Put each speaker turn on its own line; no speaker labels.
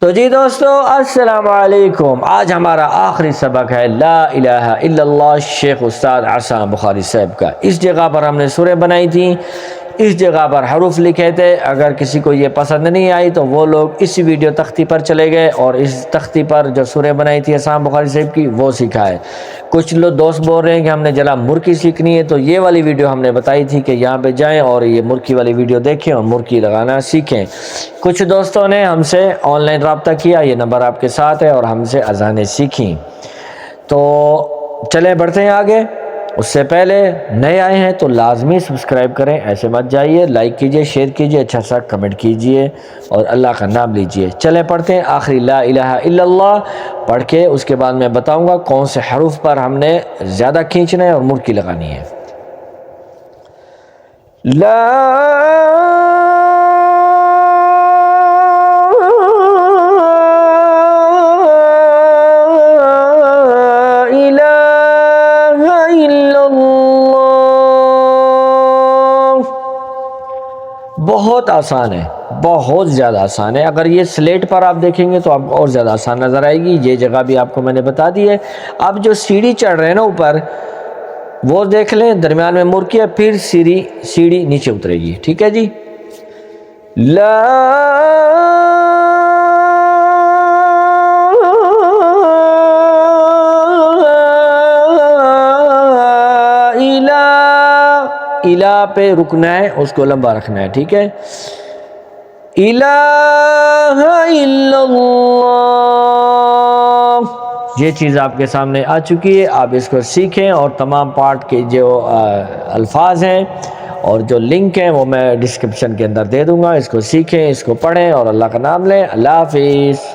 تو جی دوستو، السلام علیکم۔ آج ہمارا آخری سبق ہے۔ لا الہ الا اللہ، شیخ استاد عصام بخاری صاحب کا۔ اس جگہ پر ہم نے سورہ بنائی تھی۔ اس جگہ پر حروف لکھے تھے۔ اگر کسی کو یہ پسند نہیں آئی تو وہ لوگ اس ویڈیو تختی پر چلے گئے اور اس تختی پر جو سورہ بنائی تھی عصام بخاری صاحب کی وہ سکھائے۔ کچھ لوگ دوست بول رہے ہیں کہ ہم نے جلا مرکی سیکھنی ہے تو یہ والی ویڈیو ہم نے بتائی تھی کہ یہاں پہ جائیں اور یہ مرکی والی ویڈیو دیکھیں اور مرکی لگانا سیکھیں۔ کچھ دوستوں نے ہم سے آن لائن رابطہ کیا، یہ نمبر آپ کے ساتھ ہے اور ہم سے اذانیں سیکھیں۔ تو چلیں بڑھتے ہیں آگے۔ اس سے پہلے نئے آئے ہیں تو لازمی سبسکرائب کریں، ایسے مت جائیے، لائک کیجیے، شیئر کیجیے اچھا سا کمنٹ کیجیے اور اللہ کا نام لیجیے۔ چلیں پڑھتے ہیں آخری لا الہ الا اللہ۔ پڑھ کے اس کے بعد میں بتاؤں گا کون سے حروف پر ہم نے زیادہ کھینچنا ہے اور مرکی لگانی ہے۔ لا بہت آسان ہے، بہت زیادہ آسان ہے۔ اگر یہ سلیٹ پر آپ دیکھیں گے تو آپ کو اور زیادہ آسان نظر آئے گی۔ یہ جگہ بھی آپ کو میں نے بتا دی ہے۔ اب جو سیڑھی چڑھ رہے ہیں نا اوپر، وہ دیکھ لیں، درمیان میں مرکی ہے پھر سیڑھی سیڑھی نیچے اترے گی۔ ٹھیک ہے جی؟ لا الہ الہ پہ رکنا ہے، اس کو لمبا رکھنا ہے، ٹھیک ہے؟ الہ الا اللہ۔ یہ چیز آپ کے سامنے آ چکی ہے، آپ اس کو سیکھیں اور تمام پارٹ کے جو الفاظ ہیں اور جو لنک ہیں، وہ میں ڈسکرپشن کے اندر دے دوں گا۔ اس کو سیکھیں، اس کو پڑھیں اور اللہ کا نام لیں۔ اللہ حافظ۔